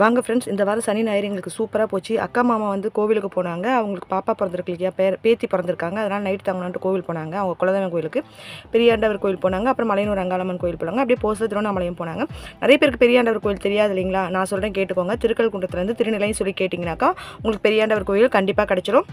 வாங்க ஃப்ரெண்ட்ஸ் இந்த வாரம் சனி ஞாயிறு எங்களுக்கு சூப்பராக போச்சு. அக்கா மாமா வந்து கோவிலுக்கு போனாங்க. அவங்களுக்கு பாப்பா பிறந்திருக்கு இல்லையா? பேர் பேத்தி பிறந்திருக்காங்க. அதனால் நைட் தங்கலான்ட்டு கோவில் போனாங்க. அவங்க குலதெய்வம் கோயிலுக்கு பெரியாண்டவர் கோயில் போனாங்க. அப்புறம் மலையனூர் அங்காளம்மன் கோயில் போனாங்க. அப்படியே போஸ்டர் திருவண்ணாமலையும் போனாங்க. நிறைய பேருக்கு பெரியாண்டவர் கோயில் தெரியாது இல்லைங்களா? நான் சொல்கிறேன் கேட்டுக்கோங்க. திருக்கல் குண்டத்துலேருந்து திருநிலையும் சொல்லி கேட்டிங்கனாக்கா உங்களுக்கு பெரியாண்டவர் கோயில் கண்டிப்பாக கிடச்சிரும்.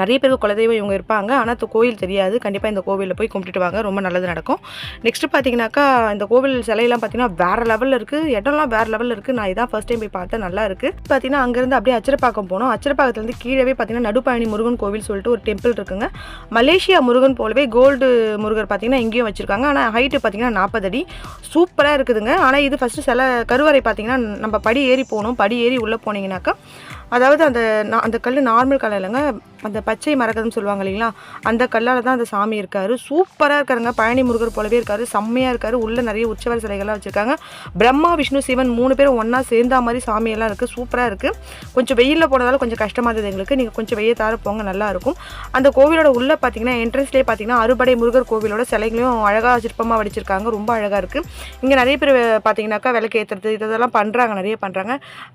நிறைய பேருக்கு குலதெய்வம் இவங்க இருப்பாங்க. ஆனால் இந்த கோவில் தெரியாது. கண்டிப்பாக இந்த கோவிலில் போய் கும்பிட்டுட்டு வாங்க. ரொம்ப நல்லது நடக்கும். நெக்ஸ்ட் பார்த்தீங்கன்னாக்கா இந்த கோவில் சிலையெல்லாம் பார்த்தீங்கன்னா வேறு லெவலில் இருக்குது இடம்லாம் வேறு லெவலில் இருக்குது நான் இதான் ஃபர்ஸ்ட் டைம் போய் பார்த்தேன் நல்லா இருக்குது பார்த்தீங்கன்னா அங்கேருந்து அப்படியே அச்சரப்பாக்கம் போனோம். அச்சரப்பாக்கத்துலேருந்து கீழே பார்த்தீங்கன்னா நடுப்பழனி முருகன் கோவில் சொல்லிட்டு ஒரு டெம்பிள் இருக்குங்க. மலேசியா முருகன் போலவே கோல்டு முருகர் பார்த்தீங்கன்னா இங்கேயும் வச்சுருக்காங்க. ஆனால் ஹைட்டு பார்த்தீங்கன்னா நாற்பது அடி. சூப்பராக இருக்குதுங்க. ஆனால் இது ஃபஸ்ட்டு சில கருவறை பார்த்தீங்கன்னா நம்ம படி ஏறி போகணும் படி ஏறி உள்ளே போனீங்கன்னாக்கா அதாவது அந்த அந்த கல் நார்மல் கல் இல்லைங்க. அந்த பச்சை மரகதம் சொல்லுவாங்க இல்லைங்களா? அந்த கல்லால் தான் அந்த சாமி இருக்காரு. சூப்பராக இருக்காருங்க. பழனி முருகர் போலவே இருக்காரு. செம்மையாக இருக்காரு. உள்ள நிறைய உற்சவர் சிலைகள்லாம் வச்சுருக்காங்க. பிரம்மா விஷ்ணு சிவன் மூணு பேரும் ஒன்றா சேர்ந்தா மாதிரி சாமியெல்லாம் இருக்குது சூப்பராக இருக்குது கொஞ்சம் வெயிலில் போனதால கொஞ்சம் கஷ்டமாக இருந்தது எங்களுக்கு. நீங்கள் கொஞ்சம் வெயில் தார போங்க நல்லாயிருக்கும் அந்த கோவிலோட உள்ள பார்த்தீங்கன்னா என்ட்ரன்ஸ்லேயே பார்த்தீங்கன்னா அறுபடை முருகர் கோவிலோட சிலைகளையும் அழகாக சிற்பமாக வடிச்சிருக்காங்க. ரொம்ப அழகாக இருக்குது இங்கே நிறைய பேர் பார்த்தீங்கன்னாக்கா விளக்கு ஏற்றுறது இதெல்லாம் பண்ணுறாங்க நிறைய பண்ணுறாங்க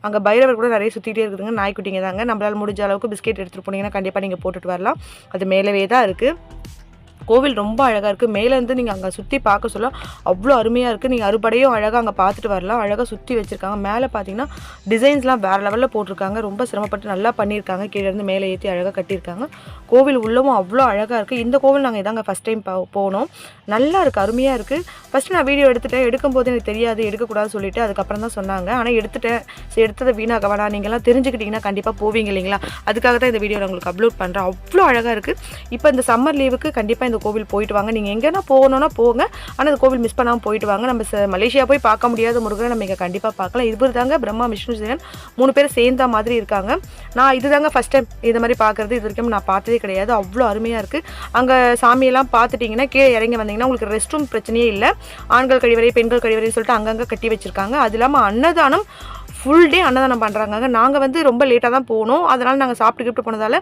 அங்கே பைரவர் கூட நிறைய சுற்றிட்டே இருக்குதுங்க. நாய்க்குட்டிங்க தாங்க. நம்மளால் முடிஞ்ச அளவுக்கு பிஸ்கெட் எடுத்துகிட்டு போனீங்கன்னா கண்டிப்பாக நீங்கள் போட்டுட்டு வரலாம். அது மேலவே தான் இருக்குது. கோவில் ரொம்ப அழகாக இருக்குது மேலேருந்து நீங்கள் அங்கே சுற்றி பார்க்க சொல்ல அவ்வளோ அருமையாக இருக்குது நீங்கள் அறுபடையும் அழகாக அங்கே பார்த்துட்டு வரலாம். அழகாக சுற்றி வச்சுருக்காங்க. மேலே பார்த்தீங்கன்னா டிசைன்ஸ்லாம் வேறு லெவலில் போட்டிருக்காங்க. ரொம்ப சிரமப்பட்டு நல்லா பண்ணியிருக்காங்க. கீழே இருந்து மேலே ஏற்றி அழகாக கட்டியிருக்காங்க. கோவில் உள்ளவும் அவ்வளோ அழகாக இருக்குது இந்த கோவில் நாங்கள் இதாங்க ஃபஸ்ட் டைம் போனோம். நல்லா இருக்குது அருமையாக இருக்குது ஃபஸ்ட்டு நான் வீடியோ எடுத்துட்டேன். எடுக்கும்போது எனக்கு தெரியாது. எடுக்கக்கூடாதுன்னு சொல்லிட்டு அதுக்கப்புறம் தான் சொன்னாங்க. ஆனால் எடுத்துட்டேன். சரி எடுத்ததை வீணாக வேணாம். நீங்கள்லாம் தெரிஞ்சுக்கிட்டிங்கன்னா கண்டிப்பாக போவீங்க இல்லைங்களா? அதுக்காக தான் இந்த வீடியோ நான் உங்களுக்கு அப்லோட் பண்ணுறேன் அவ்வளோ அழகாக இருக்குது இப்போ இந்த சம்மர் லீவுக்கு கண்டிப்பாக இந்த கோவில் போயிட்டு வாங்க. நீங்கள் எங்கன்னா போகணுன்னா போங்க. ஆனால் அந்த கோவில் மிஸ் பண்ணாமல் போயிட்டு வாங்க. நம்ம மலேசியா போய் பார்க்க முடியாத முருகனை நம்ம இங்கே கண்டிப்பாக பார்க்கலாம். இது தாங்க பிரம்மா விஷ்ணு சிவன் மூணு பேர் சேர்ந்த மாதிரி இருக்காங்க. நான் இது தாங்க ஃபஸ்ட் டைம் இது மாதிரி பார்க்குறது. இது வரைக்கும் நான் பார்த்ததே கிடையாது. அவ்வளோ அருமையாக இருக்குது அங்கே சாமியெல்லாம் பார்த்துட்டிங்கன்னா கீழே இறங்கி வந்தீங்கன்னா உங்களுக்கு ரெஸ்ட் ரூம் பிரச்சனையே இல்லை. ஆண்கள் கழிவறை பெண்கள் கழிவறைன்னு சொல்லிட்டு அங்கங்கே கட்டி வச்சுருக்காங்க. அது இல்லாமல் அன்னதானம் ஃபுல் டே அன்னதானம் பண்ணுறாங்க நாங்கள் வந்து ரொம்ப லேட்டாக தான் போனோம். அதனால் நாங்கள் சாப்பிட்டு கிஃப்ட் போனதால்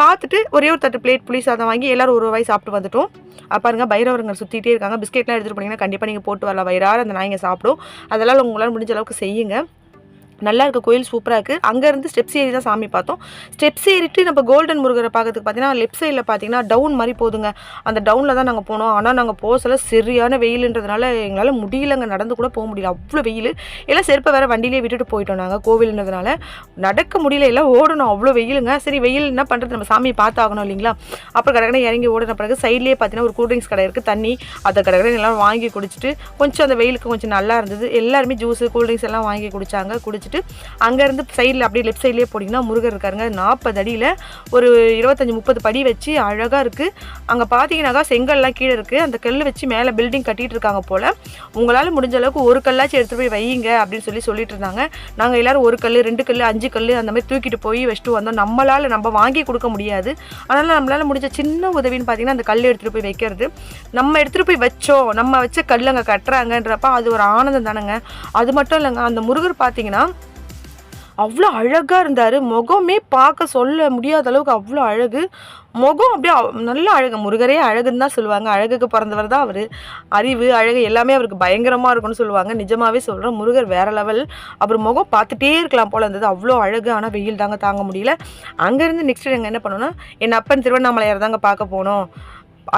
பார்த்துட்டு ஒரே ஒரு தட்டு பிளேட் புளி சாதம் வாங்கி எல்லாரும் ஒரு வாய் சாப்பிட்டு வந்துட்டோம். பாருங்க பைரவருங்க சுற்றிட்டே இருக்காங்க. பிஸ்கெட்லாம் எடுத்துகிட்டு போனீங்கன்னா கண்டிப்பாக நீங்கள் போட்டு வரலாம். வயிறார அந்த நாய்ங்க சாப்பிடும். அதெல்லாம் உங்களால் முடிஞ்ச அளவுக்கு செய்யுங்க. நல்லா இருக்க கோயில் சூப்பராக இருக்குது அங்கேருந்து ஸ்டெப்ஸ் ஏறி தான் சாமி பார்த்தோம். ஸ்டெப்ஸ் ஏறிட்டு நம்ம கோல்டன் முருகரை பார்க்கறதுக்கு பார்த்தீங்கன்னா லெஃப்ட் சைடில் பார்த்தீங்கன்னா டவுன் மாதிரி போதுங்க. அந்த டவுனில் தான் நாங்கள் போனோம். ஆனால் நாங்கள் போக சரியான வெயிலுன்றதுனால எங்களால் முடியலங்க. நடந்து கூட போக முடியல. அவ்வளோ வெயில். எல்லாம் செருப்பை வேறு வண்டியிலே விட்டுட்டு போயிட்டோம் நாங்கள் கோவில்ன்றதுனால. நடக்க முடியல. எல்லாம் ஓடணும். அவ்வளோ வெயிலுங்க. சரி வெயில் என்ன பண்ணுறது நம்ம சாமியை பார்த்தாகணும் இல்லைங்களா? அப்புறம் கடற்கரை இறங்கி ஓடின பிறகு சைட்லேயே பார்த்தீங்கன்னா ஒரு கூல்ட்ரிங்க்ஸ் கடை இருக்குது தண்ணி அதை கடற்கரை எல்லாம் வாங்கி குடிச்சிட்டு கொஞ்சம் அந்த வெயிலுக்கு கொஞ்சம் நல்லா இருந்தது. எல்லாருமே ஜூஸு கூல் ட்ரிங்க்ஸ் எல்லாம் வாங்கி குடிச்சாங்க. குடிச்சிட்டு அங்கேருந்து சைடில் அப்படியே லெஃப்ட் சைட்லேயே போனீங்கன்னா முருகர் இருக்காருங்க. நாற்பது அடியில் ஒரு இருபத்தஞ்சி முப்பது படி வச்சு அழகாக இருக்குது அங்கே பார்த்தீங்கன்னாக்கா செங்கல்லாம் கீழே இருக்குது அந்த கல் வச்சு மேலே பில்டிங் கட்டிகிட்டு இருக்காங்க போல். உங்களால் முடிஞ்ச அளவுக்கு ஒரு கல்லாச்சும் எடுத்துகிட்டு போய் வையுங்க அப்படின்னு சொல்லி சொல்லிட்டு இருந்தாங்க. நாங்கள் எல்லாரும் ஒரு கல் ரெண்டு கல் அஞ்சு கல் அந்த மாதிரி தூக்கிட்டு போய் வச்சுட்டு வந்தோம். நம்மளால் நம்ம வாங்கி கொடுக்க முடியாது. அதனால் நம்மளால் முடிஞ்ச சின்ன உதவின்னு பார்த்தீங்கன்னா அந்த கல் எடுத்துகிட்டு போய் வைக்கிறது. நம்ம எடுத்துகிட்டு போய் வச்சோம். நம்ம வச்ச கல் அங்கே கட்டுறாங்கன்றப்ப அது ஒரு ஆனந்தம் தானேங்க. அது மட்டும் இல்லைங்க. அந்த முருகர் பார்த்தீங்கன்னா அவ்வளோ அழகாக இருந்தார். முகமே பார்க்க சொல்ல முடியாத அளவுக்கு அவ்வளோ அழகு. முகம் அப்படியே நல்ல அழகு. முருகரே அழகுன்னு தான் சொல்லுவாங்க. அழகுக்கு பிறந்தவர் தான் அவர். அறிவு அழகு எல்லாமே அவருக்கு பயங்கரமாக இருக்கும்னு சொல்லுவாங்க. நிஜமாகவே சொல்கிறேன் முருகர் வேற லெவல் அவர் முகம் பார்த்துட்டே இருக்கலாம் போல் இருந்தது. அவ்வளோ அழகு ஆனால் வெயில் தாங்க தாங்க முடியல. அங்கேருந்து நெக்ஸ்ட் நாங்கள் என்ன பண்ணோன்னா என் அப்பன் திருவண்ணாமலையார் தாங்க பார்க்க போனோம்.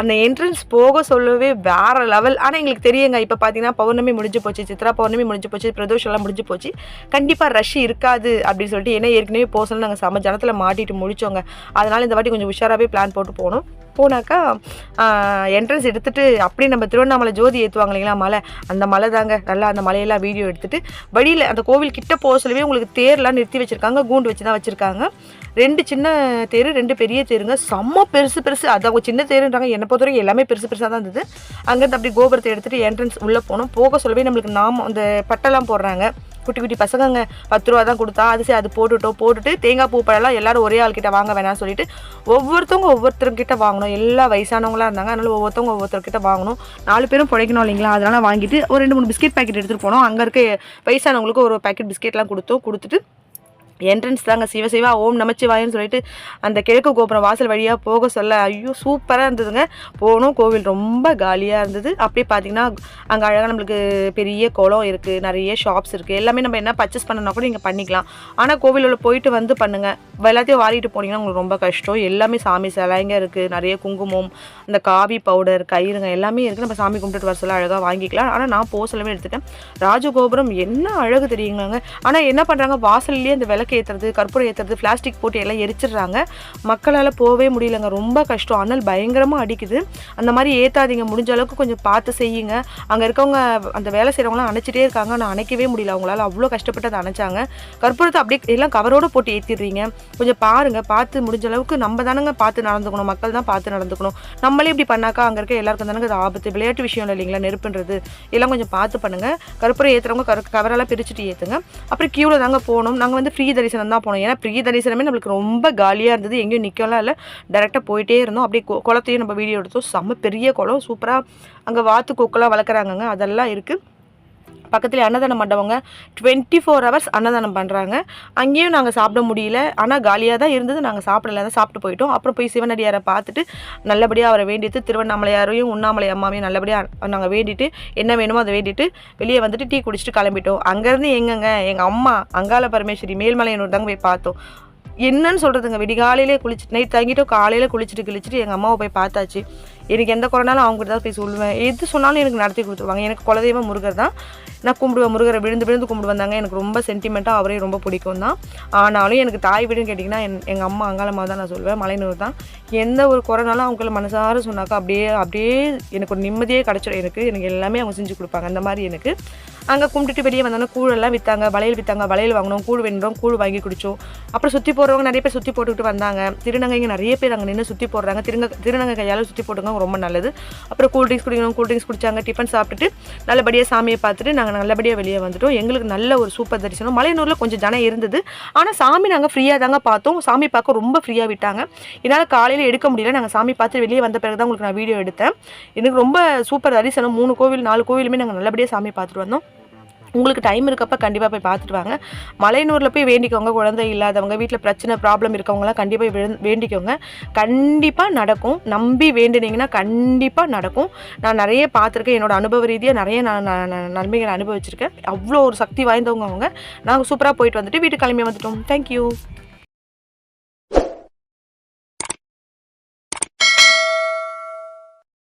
அந்த என்ட்ரன்ஸ் போக சொல்லவே வேற லெவல் ஆனால் எங்களுக்கு தெரியுங்க இப்போ பார்த்தீங்கன்னா பௌர்ணமி முடிஞ்சு போச்சு சித்ரா பௌர்ணமி முடிஞ்சு போச்சு பிரதோஷம்லாம் முடிஞ்சு போச்சு. கண்டிப்பாக ரஷ் இருக்காது அப்படின்னு சொல்லிட்டு ஏன்னா ஏற்கனவே போக நாங்கள் சம ஜனத்தில் மாட்டிட்டு முடிச்சோங்க. அதனால் இந்த வாட்டி கொஞ்சம் உஷாராகவே பிளான் போட்டு போனோம் போனாக்கா என்ட்ரன்ஸ் எடுத்துகிட்டு அப்படியே நம்ம திருவண்ணாமலை ஜோதி ஏற்றுவாங்க இல்லைங்களா மலை. அந்த மலை தாங்க. நல்லா அந்த மலையெல்லாம் வீடியோ எடுத்துகிட்டு வழியில் அந்த கோவில் கிட்ட போக சொல்லவே உங்களுக்கு தேர்லாம் நிறுத்தி வச்சுருக்காங்க கூண்டு வச்சு தான் வச்சுருக்காங்க. ரெண்டு சின்ன தேர் ரெண்டு பெரிய தேருங்க. செம்ம பெருசு பெருசு. அது அவங்க சின்ன தேருன்றாங்க. என்னை பொறுத்த வரைக்கும் எல்லாமே பெருசு பெருசாக தான் இருந்தது. அங்கேருந்து அப்படி கோபுரத்தை எடுத்துகிட்டு என்ட்ரன்ஸ் உள்ளே போனோம். போக சொல்லவே நம்மளுக்கு நாம் அந்த பட்டெல்லாம் போடுறாங்க. குட்டி குட்டி பசங்கங்க பத்து ரூபா தான் கொடுத்தா அது சரி அது போட்டுட்டோம் போட்டுட்டு தேங்காய் பூ பழம்லாம் எல்லாரும் ஒரே ஆள்கிட்ட வாங்க வேணாம்னு சொல்லிட்டு ஒவ்வொருத்தவங்க ஒவ்வொருத்தருக்கிட்ட வாங்கணும். எல்லா வயசானவங்களாக இருந்தாங்க. அதனால ஒவ்வொருத்தவங்க ஒவ்வொருத்தர்கிட்ட வாங்கணும். நாலு பேரும் பிழைக்கணும் இல்லைங்களா? அதனால வாங்கிட்டு ஒரு ரெண்டு மூணு பிஸ்கெட் பாக்கெட் எடுத்துகிட்டு போனோம். அங்கே இருக்க வயசானவங்களுக்கு ஒரு பாக்கெட் பிஸ்கெட்லாம் கொடுத்தோம். கொடுத்துட்டு என்ட்ரன்ஸ் தாங்க சிவ சிவா ஓம் நமச்சிவாயன்னு சொல்லிட்டு அந்த கிழக்கு கோபுரம் வாசல் வழியாக போக சொல்ல ஐயோ சூப்பராக இருந்ததுங்க. போனோம் கோவில் ரொம்ப காலியாக இருந்தது. அப்படியே பார்த்தீங்கன்னா அங்கே அழகாக நம்மளுக்கு பெரிய குளம் இருக்குது நிறைய ஷாப்ஸ் இருக்குது எல்லாமே நம்ம என்ன பர்ச்சேஸ் பண்ணணும்னா கூட நீங்கள் பண்ணிக்கலாம். ஆனால் கோவிலில் போயிட்டு வந்து பண்ணுங்கள் எல்லாத்தையும் வாரிட்டு போனீங்கன்னா உங்களுக்கு ரொம்ப கஷ்டம். எல்லாமே சாமி சிலைங்க இருக்குது நிறைய குங்குமம் இந்த காவி பவுடர் கயிறுங்க எல்லாமே இருக்குது நம்ம சாமி கும்பிட்டுட்டு வர சொல்ல அழகாக வாங்கிக்கலாம். ஆனால் நான் போசலமே எடுத்துட்டேன். ராஜகோபுரம் என்ன அழகு தெரியுங்களாங்க. ஆனால் என்ன பண்ணுறாங்க வாசல்லையே அந்த விளக்கு ஏற்றுறது கற்பூரம் ஏற்றுறது பிளாஸ்டிக் போட்டு எல்லாம் எரிச்சிடுறாங்க. மக்களால் போகவே முடியலங்க. ரொம்ப கஷ்டம். அனல் பயங்கரமாக அடிக்குது. அந்த மாதிரி ஏற்றாதீங்க முடிஞ்ச அளவுக்கு கொஞ்சம் பார்த்து செய்யுங்க. அங்கே இருக்கவங்க அந்த வேலை செய்கிறவங்களாம் அணைச்சிட்டே இருக்காங்க. ஆனால் அணைக்கவே முடியல. அவங்களால அவ்வளோ கஷ்டப்பட்டு அதை அணைச்சாங்க. கற்பூரத்தை அப்படியே எல்லாம் கவரோடு போட்டு ஏற்றிடுறீங்க கொஞ்சம் பாருங்கள் பார்த்து முடிஞ்ச அளவுக்கு நம்ம தானங்க பார்த்து நடந்துக்கணும். மக்கள் தான் பார்த்து நடந்துக்கணும். நம்மளே இப்படி பண்ணாக்கா அங்கே இருக்க எல்லாருக்கும் தானங்க அது ஆபத்து. விளையாட்டு விஷயம் இல்லைங்களா? நெருப்புன்றது. எல்லாம் கொஞ்சம் பார்த்து பண்ணுங்கள் கற்பூரம் ஏற்றுறவங்க கரு கவரெல்லாம் பிரிச்சுட்டு ஏற்றுங்க அப்புறம் க்யூவில் தாங்க போகணும். நாங்கள் வந்து ஃப்ரீ தரிசனம் தான் போனோம். ஏன்னா பிரிய தரிசனமே நம்மளுக்கு ரொம்ப காலியாக இருந்தது. எங்கேயும் நிற்கலாம் இல்லை. டேரெக்டாக போயிட்டே இருந்தோம். அப்படியே கு- குளத்தையும் நம்ம வீடியோ எடுத்தோம். செம்ம பெரிய குளம். சூப்பராக அங்கே வாத்து கொக்கெல்லாம் வளர்க்குறாங்கங்க. அதெல்லாம் இருக்குது பக்கத்தில் அன்னதானம் மண்டபங்க டுவெண்ட்டி ஃபோர் ஹவர்ஸ் அன்னதானம் பண்ணுறாங்க அங்கேயும் நாங்கள் சாப்பிட முடியல. ஆனால் காலியாக தான் இருந்தது. நாங்கள் சாப்பிடல. தான் சாப்பிட்டு போயிட்டோம். அப்புறம் போய் சிவனடியாரை பார்த்துட்டு நல்லபடியாக அவரை வேண்டிட்டு திருவண்ணாமலையாரையும் உண்ணாமலை அம்மாவையும் நல்லபடியாக நாங்கள் வேண்டிட்டு என்ன வேணுமோ அதை வேண்டிட்டு வெளியே வந்துட்டு டீ குடிச்சிட்டு கிளம்பிட்டோம். அங்கேருந்து எங்கங்க? எங்கள் அம்மா அங்காள பரமேஸ்வரி மேல்மலையனூர் தாங்க போய் பார்த்தோம். என்னன்னு சொல்கிறதுங்க விடிகாலையிலே குளிச்சுட்டு நைட் தங்கிட்டோம். காலையில் குளிச்சுட்டு கிழிச்சிட்டு எங்கள் அம்மாவை போய் பார்த்தாச்சு. எனக்கு எந்த குறைனாலும் அவங்க தான் போய் சொல்லுவேன். எது சொன்னாலும் எனக்கு நடத்தி கொடுத்துருவாங்க. எனக்கு குலதெய்வம் முருகர் தான். நான் கும்பிடுவேன். முருகரை விழுந்து விழுந்து கும்பிடு வந்தாங்க. எனக்கு ரொம்ப சென்டிமெண்ட்டாக அவரையும் ரொம்ப பிடிக்கும் தான். ஆனாலும் எனக்கு தாய் வீடுன்னு கேட்டிங்கன்னா என் எங்கள் அம்மா அங்காளம்மா தான் நான் சொல்லுவேன். மலையனூர் தான். எந்த ஒரு குறைனாலும் அவங்கள மனசார சொன்னாக்கா அப்படியே அப்படியே எனக்கு ஒரு நிம்மதியே கிடச்சிடும் எனக்கு எனக்கு எல்லாமே அவங்க செஞ்சு கொடுப்பாங்க. அந்த மாதிரி எனக்கு. அங்கே கும்பிட்டுட்டு வெளியே வந்தோன்னா கூழெல்லாம் விற்றாங்க வளையல் விற்றாங்க வளையல் வாங்கினோம். கூழ் வேண்டோம் கூழ் வாங்கி குடித்தோம் அப்புறம் சுற்றி போடுறவங்க நிறைய பேர் சுற்றி போட்டுக்கிட்டு வந்தாங்க. திருநங்கைங்க நிறைய பேர் அங்கே நின்று சுற்றி போடுறாங்க. திருங்க திருநங்கை கையால் சுற்றி போட்டுங்க ரொம்ப நல்லது. அப்புறம் கூல் ட்ரிங்க்ஸ் குடிக்கணும் கூல் ட்ரிங்க்ஸ் குடிச்சாங்க டிஃபன் சாப்பிட்டுட்டு நல்லபடியாக சாமியை பார்த்துட்டு நாங்கள் நல்லபடியாக வெளியே வந்துட்டோம். எங்களுக்கு நல்ல ஒரு சூப்பர் தரிசனம். மலையனூரில் கொஞ்சம் ஜனம் இருந்தது. ஆனால் சாமி நாங்கள் ஃப்ரீயாக தாங்க பார்த்தோம். சாமி பார்க்க ரொம்ப ஃப்ரீயாக விட்டாங்க. என்னால் காலையில் எடுக்க முடியல. நாங்கள் சாமி பார்த்து வெளியே வந்த பிறகு தான் உங்களுக்கு நான் வீடியோ எடுத்தேன். எனக்கு ரொம்ப சூப்பர் தரிசனம். மூணு கோவில் நாலு கோவிலுமே நாங்கள் நல்லபடியாக சாமி பார்த்துட்டு வந்தோம். உங்களுக்கு டைம் இருக்கப்போ கண்டிப்பாக போய் பார்த்துட்டு வாங்க. மலையனூரில் போய் வேண்டிக்கோங்க. குழந்தை இல்லாதவங்க வீட்டில் பிரச்சனை ப்ராப்ளம் இருக்கவங்களாம் கண்டிப்பாக வேண்டிக்கோங்க. கண்டிப்பாக நடக்கும். நம்பி வேண்டினீங்கன்னா கண்டிப்பாக நடக்கும். நான் நிறைய பார்த்துருக்கேன். என்னோடய அனுபவ ரீதியாக நிறைய நான் நான் நன்மைகளை அனுபவிச்சிருக்கேன். அவ்வளோ ஒரு சக்தி வாய்ந்தவங்க அவங்க. நாங்கள் சூப்பராக போயிட்டு வந்துட்டு வீட்டுக்கு கிளம்பி வந்துட்டோம். தேங்க்யூ